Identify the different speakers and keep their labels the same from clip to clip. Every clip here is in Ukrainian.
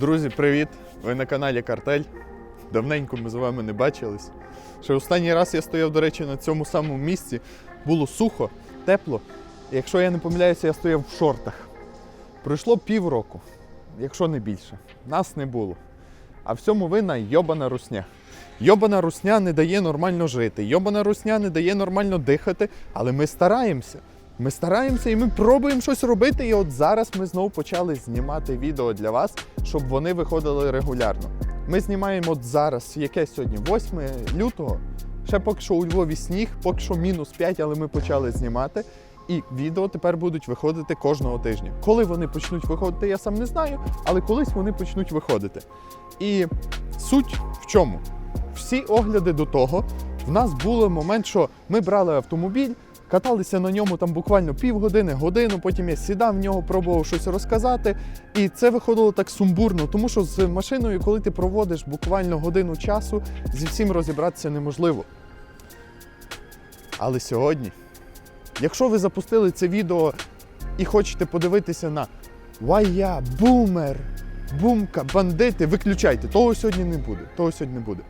Speaker 1: Друзі, привіт! Ви на каналі Картель. Давненько ми з вами не бачились. Ще останній раз я стояв, до речі, на цьому самому місці. Було сухо, тепло. Якщо я не помиляюся, я стояв в шортах. Пройшло півроку, якщо не більше. Нас не було. А всьому винна йобана русня. Йобана русня не дає нормально жити. Йобана русня не дає нормально дихати, але ми стараємося. Ми стараємося і ми пробуємо щось робити. І от зараз ми знову почали знімати відео для вас, щоб вони виходили регулярно. Ми знімаємо от зараз, яке сьогодні? 8 лютого. Ще поки що у Львові сніг, поки що мінус 5, але ми почали знімати. І відео тепер будуть виходити кожного тижня. Коли вони почнуть виходити, я сам не знаю, але колись вони почнуть виходити. І суть в чому? Всі огляди до того, в нас був момент, що ми брали автомобіль, каталися на ньому там буквально півгодини, годину, потім я сідав в нього, пробував щось розказати. І це виходило так сумбурно, тому що з машиною, коли ти проводиш буквально годину часу, зі всім розібратися неможливо. Але сьогодні, якщо ви запустили це відео і хочете подивитися на Вая, бумер, бумка, бандити, виключайте. Того сьогодні не буде. Того сьогодні не буде.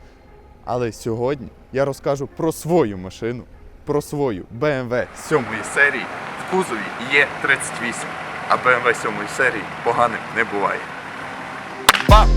Speaker 1: Але сьогодні я розкажу про свою машину, про свою BMW 7 серії в кузові Є38. А BMW 7 серії поганим не буває. Бам!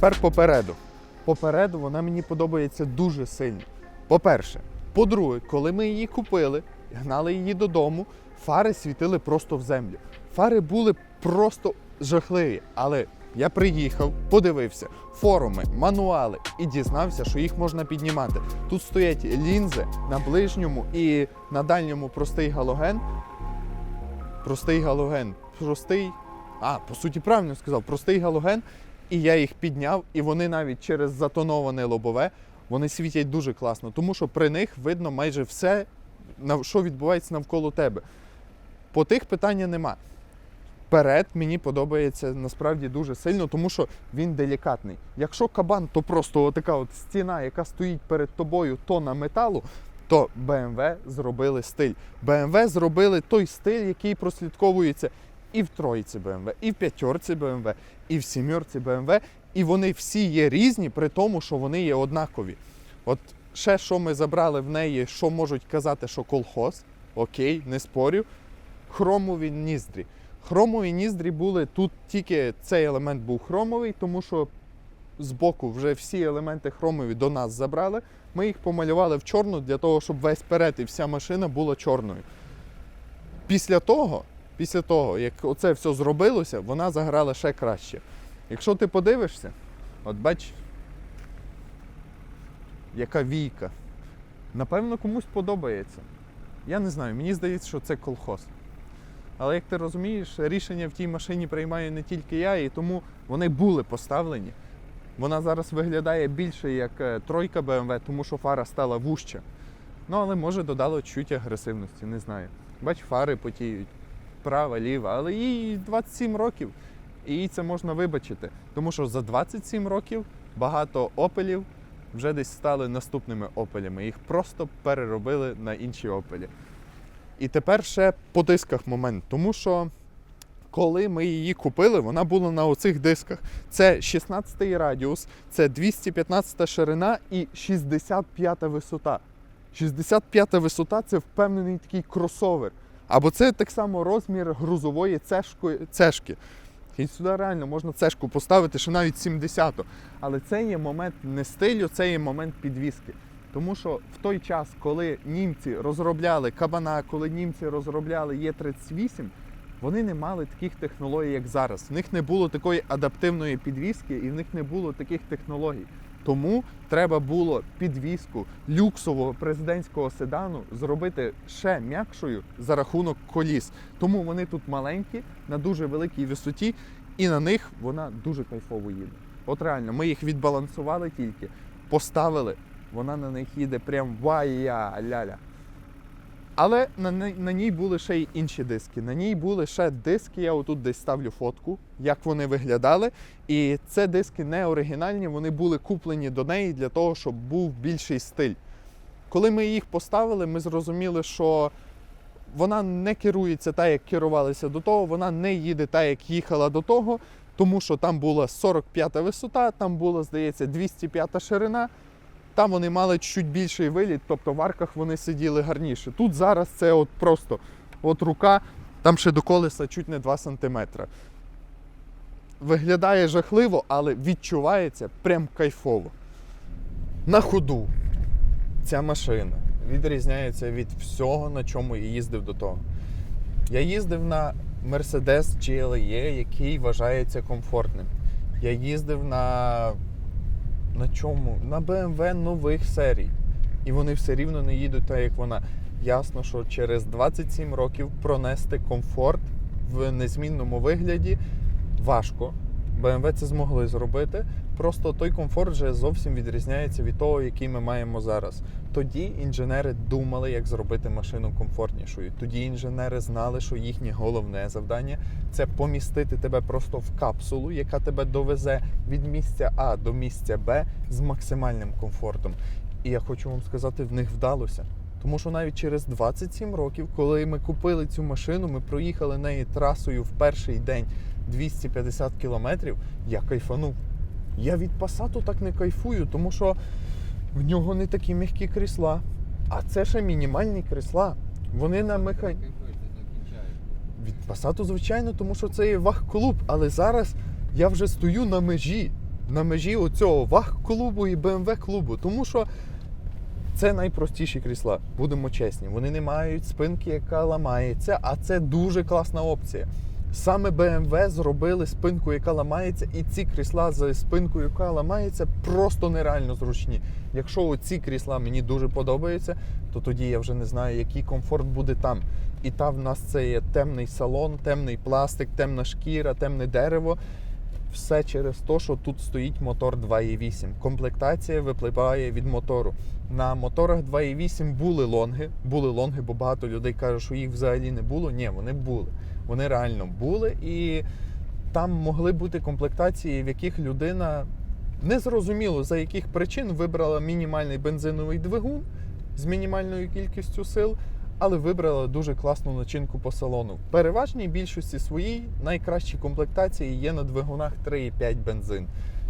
Speaker 1: Тепер попереду. Попереду вона мені подобається дуже сильно. По-перше, по-друге, коли ми її купили, гнали її додому, фари світили просто в землю. Фари були просто жахливі. Але я приїхав, подивився форуми, мануали і дізнався, що їх можна піднімати. Тут стоять лінзи на ближньому і на дальньому простий галоген. Простий галоген. Простий. А, по суті, правильно сказав, простий галоген. І я їх підняв, і вони навіть через затоноване лобове вони світять дуже класно, тому що при них видно майже все, що відбувається навколо тебе. По тих питання нема. Перед мені подобається насправді дуже сильно, тому що він делікатний. Якщо кабан, то просто така от стіна, яка стоїть перед тобою, тона металу, то BMW зробили стиль. BMW зробили той стиль, який прослідковується і в тройці BMW, і в п'ятерці BMW, і в сімерці BMW, і вони всі є різні, при тому, що вони є однакові. От ще що ми забрали в неї, що можуть казати, що колхоз, окей, не спорю. Хромові ніздрі. Хромові ніздрі були тут тільки цей елемент був хромовий, тому що збоку вже всі елементи хромові до нас забрали. Ми їх помалювали в чорну для того, щоб весь перед і вся машина була чорною. Після того, після того, як оце все зробилося, вона заграла ще краще. Якщо ти подивишся, от бач, яка війка. Напевно, комусь подобається. Я не знаю, мені здається, що це колхоз. Але як ти розумієш, рішення в тій машині приймаю не тільки я, і тому вони були поставлені. Вона зараз виглядає більше як е, тройка BMW, тому що фара стала вужча. Ну, але може додало чуть агресивності, не знаю. Бач, фари потіють, права, ліва, але їй 27 років. І їй це можна вибачити. Тому що за 27 років багато опелів вже десь стали наступними опелями. Їх просто переробили на інші опелі. І тепер ще по дисках момент, тому що коли ми її купили, вона була на оцих дисках. Це 16-й радіус, це 215 ширина і 65 висота. 65 висота це впевнений такий кросовер. Або це так само розмір грузової цешки. цешки. І сюди реально можна цешку поставити, що навіть 70-ту. Але це є момент не стилю, це є момент підвіски. Тому що в той час, коли німці розробляли кабана, коли німці розробляли Є38, вони не мали таких технологій, як зараз. В них не було такої адаптивної підвіски і в них не було таких технологій. Тому треба було підвіску люксового президентського седану зробити ще м'якшою за рахунок коліс. Тому вони тут маленькі, на дуже великій висоті, і на них вона дуже кайфово їде. От реально, ми їх відбалансували тільки, поставили, вона на них їде прям вая ляля. Але на, не- на ній були ще й інші диски. На ній були ще диски, я отут десь ставлю фотку, як вони виглядали. І це диски не оригінальні, вони були куплені до неї для того, щоб був більший стиль. Коли ми їх поставили, ми зрозуміли, що вона не керується так, як керувалися до того, вона не їде так, як їхала до того, тому що там була 45 висота, там була, здається, 205 ширина. Там вони мали чуть більший виліт, тобто в арках вони сиділи гарніше. Тут зараз це от просто от рука, там ще до колеса чуть не 2 см. Виглядає жахливо, але відчувається прям кайфово. На ходу ця машина відрізняється від всього, на чому я їздив до того. Я їздив на Mercedes GLE, який вважається комфортним. Я їздив на на чому? На BMW нових серій. І вони все рівно не їдуть так, як вона. Ясно, що через 27 років пронести комфорт в незмінному вигляді важко. BMW це змогли зробити. Просто той комфорт вже зовсім відрізняється від того, який ми маємо зараз. Тоді інженери думали, як зробити машину комфортнішою. Тоді інженери знали, що їхнє головне завдання це помістити тебе просто в капсулу, яка тебе довезе від місця А до місця Б з максимальним комфортом. І я хочу вам сказати, в них вдалося. Тому що навіть через 27 років, коли ми купили цю машину, ми проїхали неї трасою в перший день 250 кілометрів, я кайфанув. Я від Passat так не кайфую, тому що в нього не такі м'які крісла. А це ще мінімальні крісла. Вони на механі. Від Passat, звичайно, тому що це є ваг-клуб, але зараз я вже стою на межі, на межі оцього ваг-клубу і BMW-клубу, тому що це найпростіші крісла, будемо чесні. Вони не мають спинки, яка ламається, а це дуже класна опція. Саме BMW зробили спинку, яка ламається, і ці крісла з спинкою, яка ламається, просто нереально зручні. Якщо оці крісла мені дуже подобаються, то тоді я вже не знаю, який комфорт буде там. І там в нас це є темний салон, темний пластик, темна шкіра, темне дерево. Все через те, що тут стоїть мотор 2.8. Комплектація випливає від мотору. На моторах 2.8 були лонги, були лонги, бо багато людей кажуть, що їх взагалі не було. Ні, вони були. Вони реально були, і там могли бути комплектації, в яких людина незрозуміло за яких причин вибрала мінімальний бензиновий двигун з мінімальною кількістю сил, але вибрала дуже класну начинку по салону. В переважній більшості своїй найкращі комплектації є на двигунах 3,5 бензин.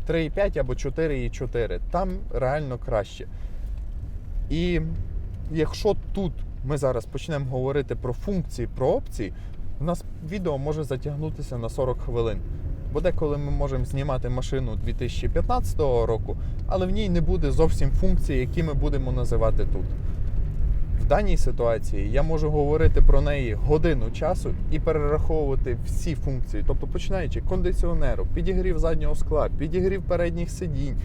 Speaker 1: 3,5 або 4,4. Там реально краще. І якщо тут ми зараз почнемо говорити про функції, про опції, у нас відео може затягнутися на 40 хвилин. Бо деколи ми можемо знімати машину 2015 року, але в ній не буде зовсім функцій, які ми будемо називати тут. В даній ситуації я можу говорити про неї годину часу і перераховувати всі функції, тобто починаючи кондиціонеру, підігрів заднього скла, підігрів передніх сидінь,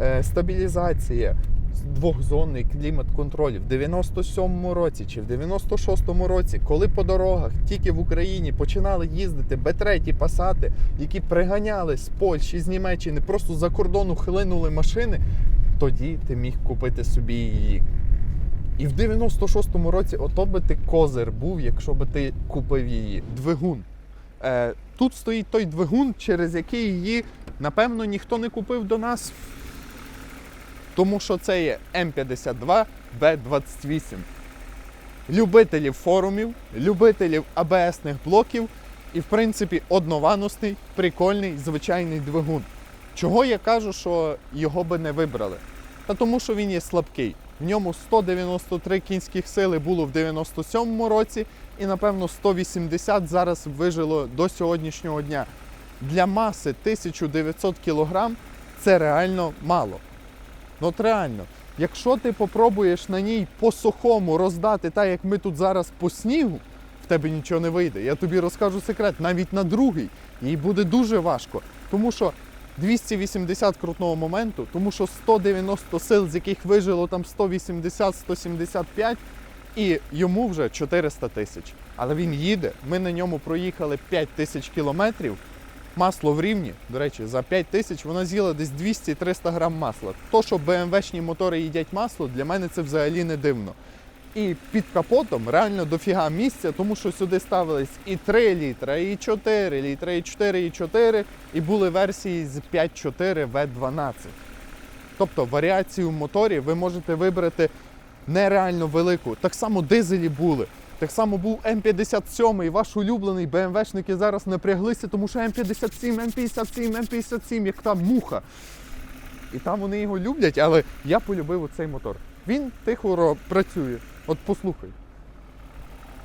Speaker 1: е, стабілізація, двохзонний клімат-контроль в 97-му році чи в 96-му році, коли по дорогах тільки в Україні починали їздити Б3 пасати, які приганяли з Польщі, з Німеччини, просто за кордону хлинули машини, тоді ти міг купити собі її. І в 96-му році ото би ти козир був, якщо би ти купив її. Двигун. Е, тут стоїть той двигун, через який її, напевно, ніхто не купив до нас. Тому що це є М52 Б28. Любителів форумів, любителів АБСних блоків і, в принципі, однованосний, прикольний, звичайний двигун. Чого я кажу, що його би не вибрали? Та тому, що він є слабкий. В ньому 193 кінських сили було в 97-му році, і напевно 180 зараз вижило до сьогоднішнього дня. Для маси 1900 кг це реально мало. Ну от реально, якщо ти попробуєш на ній по сухому роздати, так як ми тут зараз по снігу, в тебе нічого не вийде. Я тобі розкажу секрет, навіть на другий їй буде дуже важко. Тому що 280 крутного моменту, тому що 190 сил, з яких вижило там 180-175, і йому вже 400 тисяч. Але він їде. Ми на ньому проїхали 5 тисяч кілометрів. Масло в рівні, до речі, за 5 тисяч вона з'їла десь 200-300 грам масла. То, що BMW-шні мотори їдять масло, для мене це взагалі не дивно. І під капотом реально дофіга місця, тому що сюди ставились і 3 літра, і 4 літра, і 4, і 4, і були версії з 5.4 V12. Тобто варіацію в моторі ви можете вибрати нереально велику. Так само дизелі були. Так само був М57, ваш улюблений БМВшники зараз напряглися, тому що М57, М57, М57, як та муха. І там вони його люблять, але я полюбив оцей мотор. Він тихо працює. От послухай.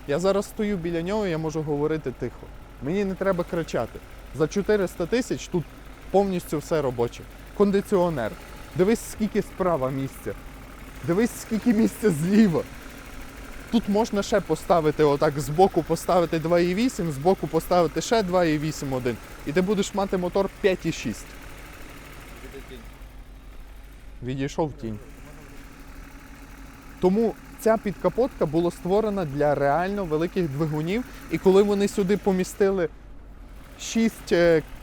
Speaker 1: Я зараз стою біля нього, я можу говорити тихо. Мені не треба кричати. За 400 тисяч тут повністю все робоче. Кондиціонер. Дивись, скільки справа місця. Дивись, скільки місця зліва. Тут можна ще поставити отак збоку поставити 2,8, збоку поставити ще 2,8 один. І ти будеш мати мотор 5,6. Відійшов тінь. Тому ця підкапотка була створена для реально великих двигунів. І коли вони сюди помістили 6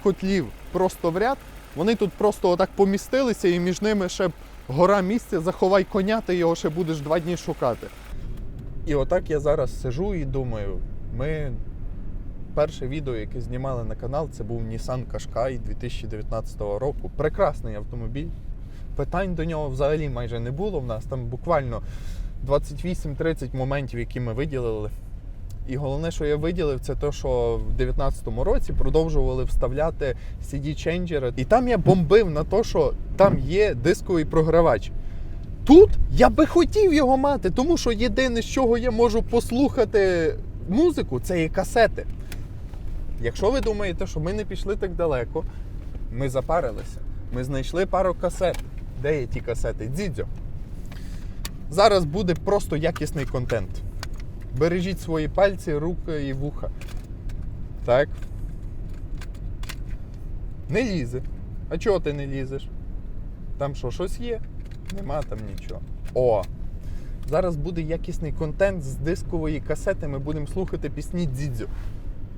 Speaker 1: котлів просто в ряд, вони тут просто отак помістилися, і між ними ще гора місця, заховай коня, ти його ще будеш два дні шукати. І отак я зараз сижу і думаю, ми перше відео, яке знімали на канал, це був Nissan Qashqai 2019 року. Прекрасний автомобіль. Питань до нього взагалі майже не було. В нас там буквально 28-30 моментів, які ми виділили. І головне, що я виділив, це те, що в 2019 році продовжували вставляти CD-ченджери. І там я бомбив на те, що там є дисковий програвач. Тут я би хотів його мати, тому що єдине, з чого я можу послухати музику, це є касети. Якщо ви думаєте, що ми не пішли так далеко, ми запарилися. Ми знайшли пару касет. Де є ті касети? Дідьо. Зараз буде просто якісний контент. Бережіть свої пальці, руки і вуха. Так. Не лізе. А чого ти не лізеш? Там що, щось є? Нема там нічого. О! Зараз буде якісний контент з дискової касети. Ми будемо слухати пісні Дідзю.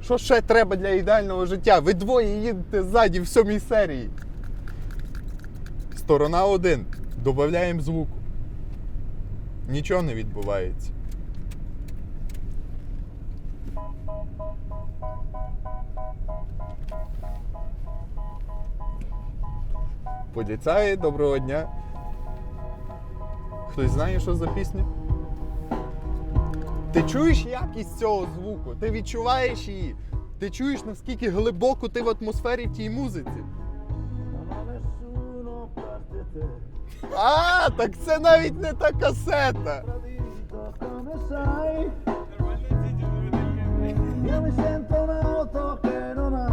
Speaker 1: Що ще треба для ідеального життя? Ви двоє їдете ззаді в сьомій серії. Сторона 1. Додаємо звуку. Нічого не відбувається. Поліцаї, доброго дня. Хтось знає, що за пісня? Ти чуєш якість цього звуку? Ти відчуваєш її? Ти чуєш, наскільки глибоко ти в атмосфері в тій музиці? А, так це навіть не та касета.
Speaker 2: Io mi sento un'auto che non ha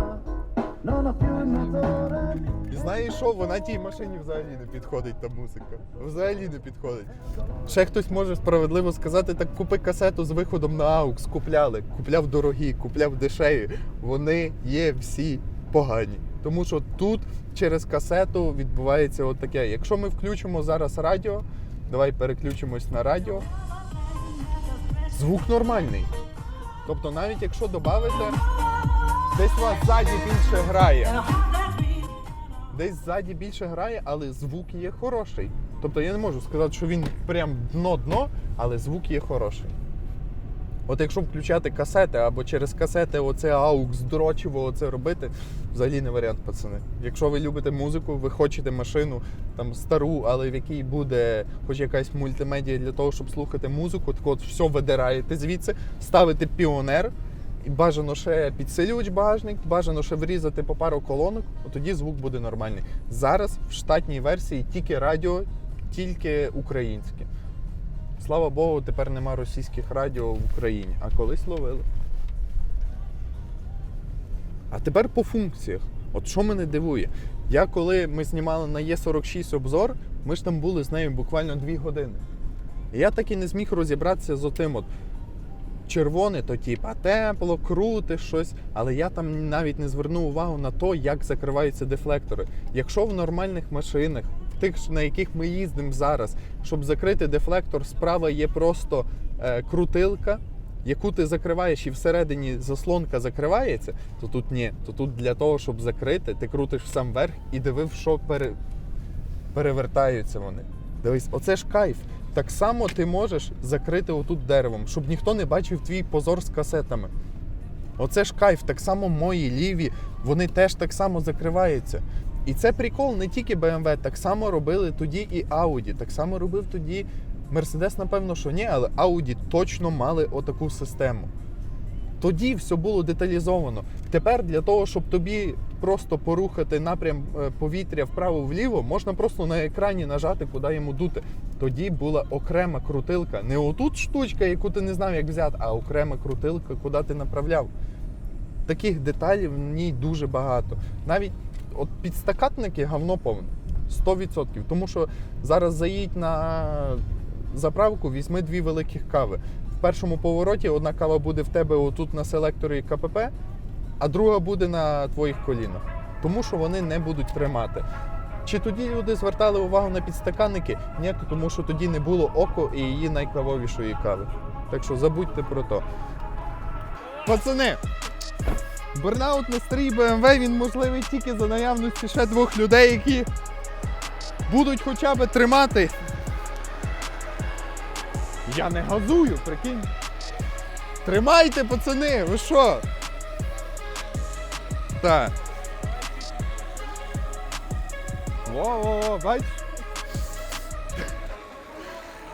Speaker 2: Non ha più il motore
Speaker 1: знаєш що, вона тій машині взагалі не підходить та музика. Взагалі не підходить. Ще хтось може справедливо сказати, так купи касету з виходом на AUX. Купляли. Купляв дорогі, купляв дешеві. Вони є всі погані. Тому що тут через касету відбувається от таке. Якщо ми включимо зараз радіо, давай переключимось на радіо. Звук нормальний. Тобто, навіть якщо додати, десь вас ззаді більше грає десь ззаді більше грає, але звук є хороший. Тобто я не можу сказати, що він прям дно-дно, але звук є хороший. От якщо включати касети або через касети оце аукс дрочиво оце робити, взагалі не варіант, пацани. Якщо ви любите музику, ви хочете машину там стару, але в якій буде хоч якась мультимедія для того, щоб слухати музику, так от все видираєте звідси, ставите піонер, бажано ще підсилювач багажник, бажано ще врізати по пару колонок, тоді звук буде нормальний. Зараз в штатній версії тільки радіо, тільки українське. Слава Богу, тепер нема російських радіо в Україні, а колись ловили. А тепер по функціях. От що мене дивує? Я коли ми знімали на Є46 обзор, ми ж там були з нею буквально 2 години. І я так і не зміг розібратися з отим от червоне, то типа тепло, круте, щось. Але я там навіть не звернув увагу на те, як закриваються дефлектори. Якщо в нормальних машинах, в тих, на яких ми їздимо зараз, щоб закрити дефлектор, справа є просто е, крутилка, яку ти закриваєш і всередині заслонка закривається, то тут ні. То тут для того, щоб закрити, ти крутиш сам верх і дивив, що пере... перевертаються вони. Дивись, оце ж кайф. Так само ти можеш закрити отут деревом, щоб ніхто не бачив твій позор з касетами. Оце ж кайф, так само мої ліві, вони теж так само закриваються. І це прикол не тільки BMW, так само робили тоді і Audi, так само робив тоді Mercedes, напевно, що ні, але Audi точно мали отаку систему. Тоді все було деталізовано. Тепер для того, щоб тобі просто порухати напрям е, повітря вправо-вліво, можна просто на екрані нажати, куди йому дути. Тоді була окрема крутилка. Не отут штучка, яку ти не знав, як взяти, а окрема крутилка, куди ти направляв. Таких деталей в ній дуже багато. Навіть от підстакатники говно повне. 100%. Тому що зараз заїдь на заправку, візьми дві великих кави. Першому повороті одна кава буде в тебе отут на селекторі КПП, а друга буде на твоїх колінах. Тому що вони не будуть тримати. Чи тоді люди звертали увагу на підстаканники? Ні, тому що тоді не було око і її найкавовішої кави. Так що забудьте про то. Пацани! Бурнаут на старій BMW він можливий тільки за наявності ще двох людей, які будуть хоча б тримати. Я не газую, прикинь. Тримайте, пацани, ви що? Так. Во-во-во, бачиш?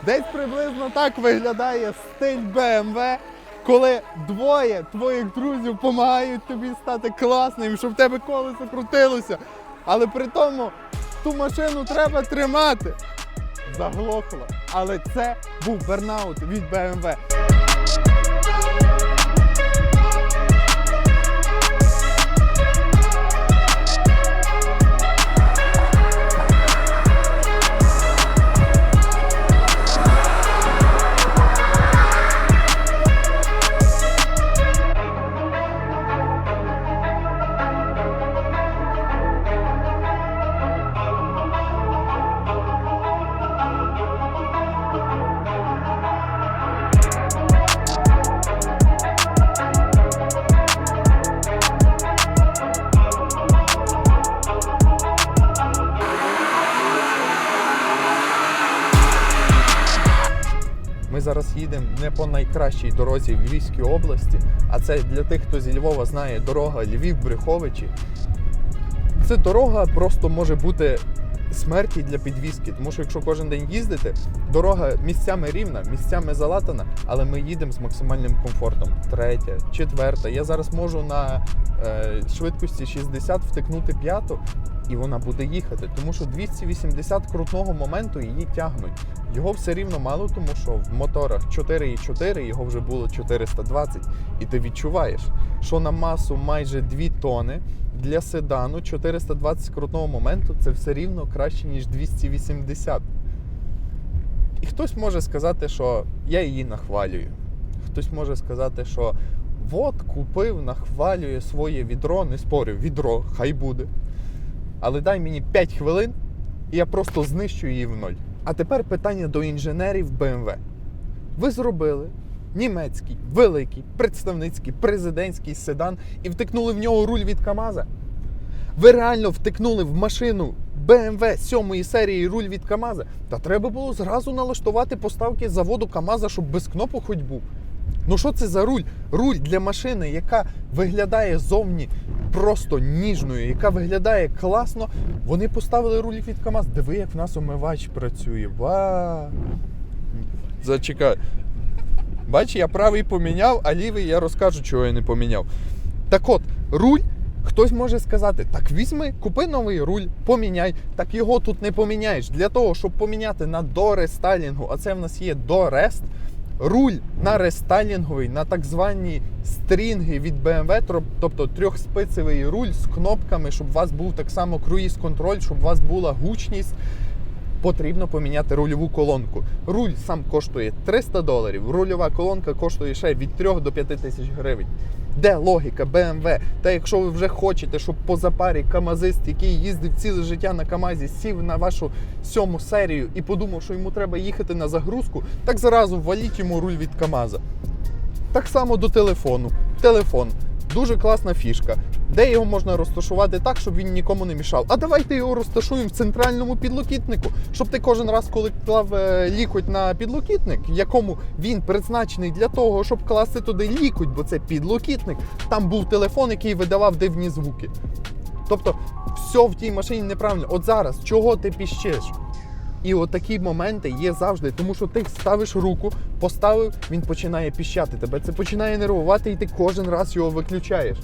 Speaker 1: Десь приблизно так виглядає стиль BMW, коли двоє твоїх друзів допомагають тобі стати класним, щоб в тебе колесо крутилося. Але при тому ту машину треба тримати. Заглохло. Але це був бернаут від BMW. Не по найкращій дорозі в Львівській області, а це для тих, хто зі Львова знає дорога Львів-Брюховичі. Це дорога просто може бути смерті для підвізки, тому що якщо кожен день їздити, дорога місцями рівна, місцями залатана, але ми їдемо з максимальним комфортом. Третя, четверта. Я зараз можу на е, швидкості 60 втикнути п'яту, і вона буде їхати, тому що 280 крутного моменту її тягнуть. Його все рівно мало, тому що в моторах 4,4 його вже було 420. І ти відчуваєш, що на масу майже 2 тони для седану 420 крутного моменту це все рівно краще, ніж 280. І хтось може сказати, що я її нахвалюю. Хтось може сказати, що от купив, нахвалює своє відро, не спорю, відро, хай буде. Але дай мені 5 хвилин, і я просто знищу її в ноль. А тепер питання до інженерів BMW. Ви зробили німецький, великий, представницький, президентський седан і втикнули в нього руль від КАМАЗа? Ви реально втикнули в машину BMW 7 серії руль від КАМАЗа? Та треба було зразу налаштувати поставки заводу КАМАЗа, щоб без кнопок хоч був. Ну що це за руль? Руль для машини, яка виглядає зовні просто ніжною, яка виглядає класно. Вони поставили руль від КАМАЗ. Диви, як в нас омивач працює. Ва! Зачекай. Бач, я правий поміняв, а лівий я розкажу, чого я не поміняв. Так от, руль Хтось може сказати: так візьми, купи новий руль, поміняй. Так його тут не поміняєш. Для того, щоб поміняти на дорестайлінгу, а це в нас є дорест, руль на рестайлінговий, на так звані стрінги від BMW, тобто трьохспицевий руль з кнопками, щоб у вас був так само круїз-контроль, щоб у вас була гучність. Потрібно поміняти рульову колонку. Руль сам коштує 300 доларів, рульова колонка коштує ще від 3 до 5 тисяч гривень. Де логіка BMW? Та якщо ви вже хочете, щоб по запарі камазист, який їздив ціле життя на Камазі, сів на вашу сьому серію і подумав, що йому треба їхати на загрузку, так зразу валіть йому руль від Камаза. Так само до телефону. Телефон. Дуже класна фішка. Де його можна розташувати так, щоб він нікому не мішав. А давайте його розташуємо в центральному підлокітнику, щоб ти кожен раз, коли клав е, лікоть на підлокітник, якому він призначений для того, щоб класти туди лікоть, бо це підлокітник, там був телефон, який видавав дивні звуки. Тобто, все в тій машині неправильно. От зараз, чого ти піщиш? І от такі моменти є завжди, тому що ти ставиш руку, поставив, він починає піщати тебе. Це починає нервувати, і ти кожен раз його виключаєш.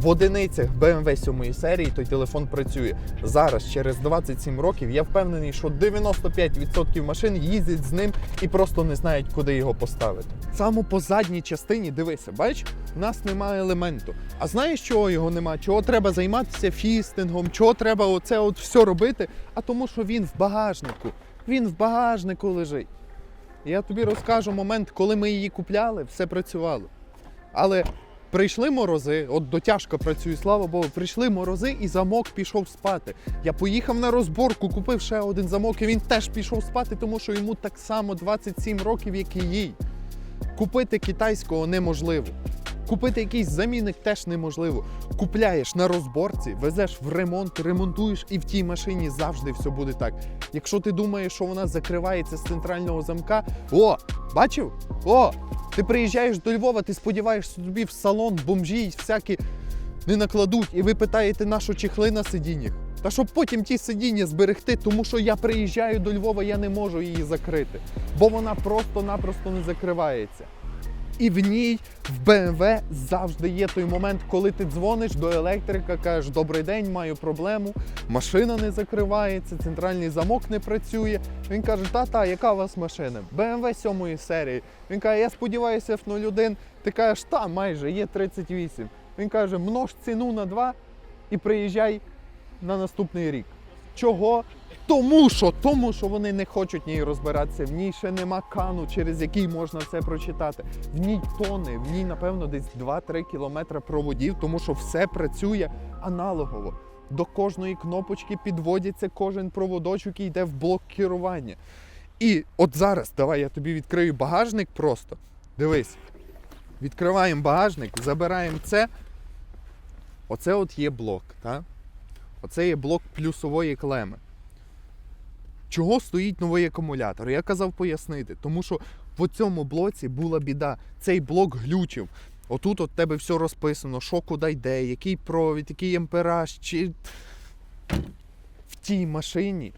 Speaker 1: В одиницях BMW 7 серії той телефон працює. Зараз, через 27 років, я впевнений, що 95% машин їздять з ним і просто не знають, куди його поставити. Саме по задній частині, дивися, бачиш, у нас немає елементу. А знаєш, чого його нема? Чого треба займатися фістингом? Чого треба оце от все робити? А тому, що він в багажнику. Він в багажнику лежить. Я тобі розкажу момент, коли ми її купляли, все працювало. Але прийшли морози, от дотяжка працюю, слава Богу, прийшли морози і замок пішов спати. Я поїхав на розборку, купив ще один замок, і він теж пішов спати, тому що йому так само 27 років, як і їй. Купити китайського неможливо. Купити якийсь замінник теж неможливо. Купляєш на розборці, везеш в ремонт, ремонтуєш, і в тій машині завжди все буде так. Якщо ти думаєш, що вона закривається з центрального замка, о, бачив? О, ти приїжджаєш до Львова, ти сподіваєшся собі в салон бомжі всякі не накладуть, і ви питаєте, на що чехли на сидіннях. Та щоб потім ті сидіння зберегти, тому що я приїжджаю до Львова, я не можу її закрити, бо вона просто-напросто не закривається. І в ній, в BMW, завжди є той момент, коли ти дзвониш до електрика, кажеш, добрий день, маю проблему, машина не закривається, центральний замок не працює. Він каже, та-та, яка у вас машина? BMW 7 серії. Він каже, я сподіваюся, F01. Ти кажеш, та майже, є 38. Він каже, множ ціну на 2 і приїжджай на наступний рік. Чого? Тому що, тому що вони не хочуть в ній розбиратися. В ній ще нема кану, через який можна це прочитати. В ній тони, в ній, напевно, десь 2-3 кілометри проводів, тому що все працює аналогово. До кожної кнопочки підводиться кожен проводочок і йде в блок керування. І от зараз, давай я тобі відкрию багажник просто. Дивись. Відкриваємо багажник, забираємо це. Оце от є блок, так? Оце є блок плюсової клеми. Чого стоїть новий акумулятор? Я казав пояснити, тому що в цьому блоці була біда. Цей блок глючив. Отут от тебе все розписано, що куди йде, який провід, який ампераж. Чи... В тій машині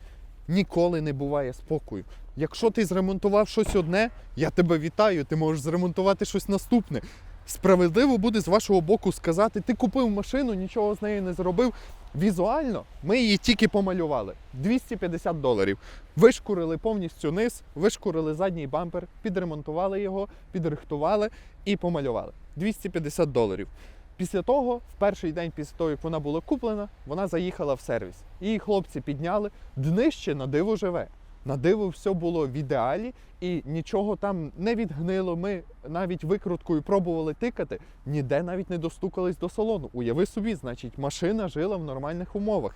Speaker 1: ніколи не буває спокою. Якщо ти зремонтував щось одне, я тебе вітаю, ти можеш зремонтувати щось наступне. Справедливо буде з вашого боку сказати, ти купив машину, нічого з нею не зробив. Візуально ми її тільки помалювали. 250 доларів. Вишкурили повністю низ, вишкурили задній бампер, підремонтували його, підрихтували і помалювали. 250 доларів. Після того, в перший день після того, як вона була куплена, вона заїхала в сервіс. Її хлопці підняли, днище на диво живе. На диво все було в ідеалі і нічого там не відгнило. Ми навіть викруткою пробували тикати, ніде навіть не достукались до салону. Уяви собі, значить, машина жила в нормальних умовах.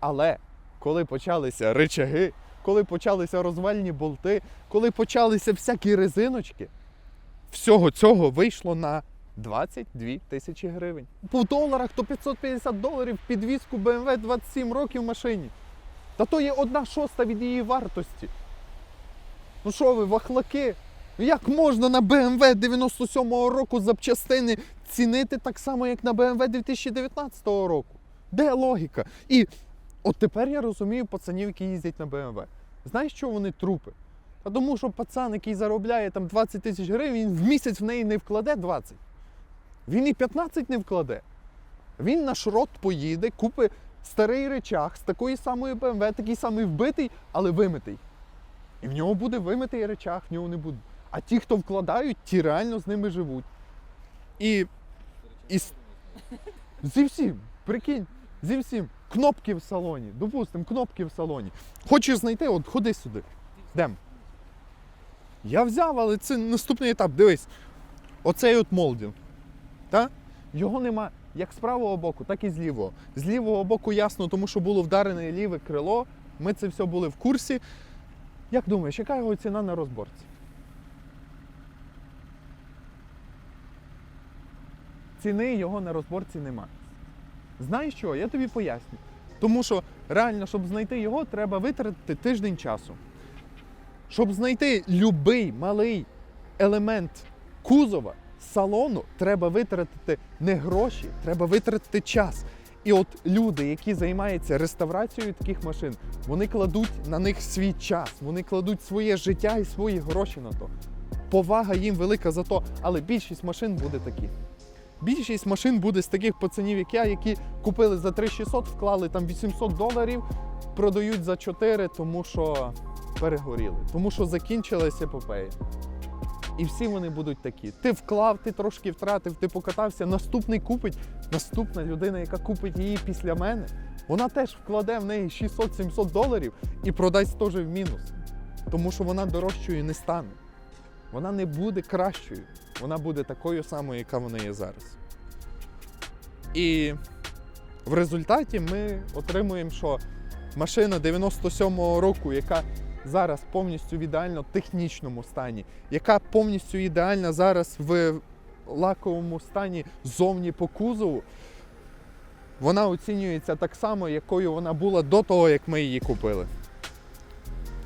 Speaker 1: Але коли почалися ричаги, коли почалися розвальні болти, коли почалися всякі резиночки, всього цього вийшло на 22 тисячі гривень. По доларах то 550 доларів підвізку BMW 27 років машині. Та то є одна шоста від її вартості. Ну що ви, вахлаки? Як можна на BMW 97-го року запчастини цінити так само, як на BMW 2019 року? Де логіка? І от тепер я розумію пацанів, які їздять на BMW. Знаєш, що вони трупи? Та тому що пацан, який заробляє там 20 тисяч гривень, він в місяць в неї не вкладе 20. Він і 15 не вкладе. Він на шрот поїде, купить старий речах з такої самої BMW, такий самий вбитий, але вимитий. І в нього буде вимитий речах, в нього не буде. А ті, хто вкладають, ті реально з ними живуть. І, і зі всім, прикинь, зі всім. Кнопки в салоні. Допустимо, кнопки в салоні. Хочеш знайти, от ходи сюди. Йдем. Я взяв, але це наступний етап. Дивись. Оцей от молдінг. Його нема як з правого боку, так і з лівого. З лівого боку ясно, тому що було вдарене ліве крило. Ми це все були в курсі. Як думаєш, яка його ціна на розборці? Ціни його на розборці нема. Знаєш що? Я тобі поясню. Тому що реально, щоб знайти його, треба витратити тиждень часу. Щоб знайти будь-який малий елемент кузова, салону, треба витратити не гроші, треба витратити час. І от люди, які займаються реставрацією таких машин, вони кладуть на них свій час, вони кладуть своє життя і свої гроші на то. Повага їм велика за то, але більшість машин буде такі. Більшість машин буде з таких пацанів, як я, які купили за 3600, вклали там 800 доларів, продають за 4, тому що перегоріли, тому що закінчилася епопея. І всі вони будуть такі. Ти вклав, ти трошки втратив, ти покатався, наступний купить, наступна людина, яка купить її після мене, вона теж вкладе в неї 600-700 доларів і продасть теж в мінус. Тому що вона дорожчою не стане. Вона не буде кращою. Вона буде такою самою, яка вона є зараз. І в результаті ми отримуємо, що машина 97-го року, яка зараз повністю в ідеально технічному стані, яка повністю ідеальна зараз в лаковому стані зовні по кузову, вона оцінюється так само, якою вона була до того, як ми її купили.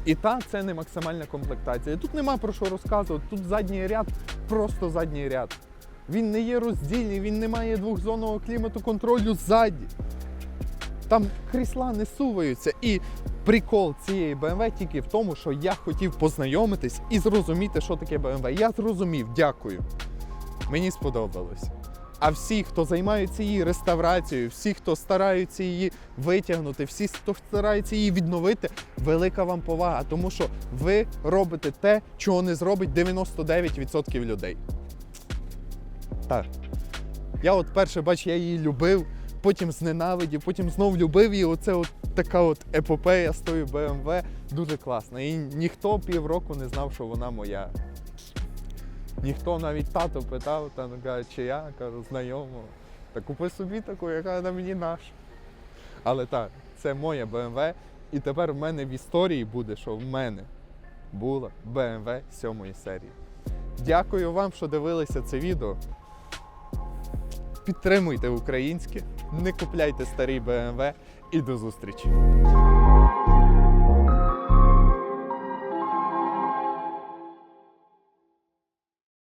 Speaker 1: І та це не максимальна комплектація. Тут нема про що розказувати. Тут задній ряд, просто задній ряд. Він не є роздільний, він не має двохзонного клімату контролю ззаді. Там крісла не суваються. І прикол цієї BMW тільки в тому, що я хотів познайомитись і зрозуміти, що таке BMW. Я зрозумів, дякую. Мені сподобалось. А всі, хто займаються її реставрацією, всі, хто стараються її витягнути, всі, хто старається її відновити, велика вам повага, тому що ви робите те, чого не зробить 99% людей. Так. Я от перше, бач, я її любив, потім зненавидів, потім знов любив її. Оце от така от епопея з тою BMW дуже класна. І ніхто півроку не знав, що вона моя. Ніхто навіть тато питав, там каже, чи я кажу, знайомо. Та купи собі таку, яка вона мені наша. Але так, це моя BMW, і тепер в мене в історії буде, що в мене була BMW 7 серії. Дякую вам, що дивилися це відео. Підтримуйте українське, не купляйте старий BMW і до зустрічі!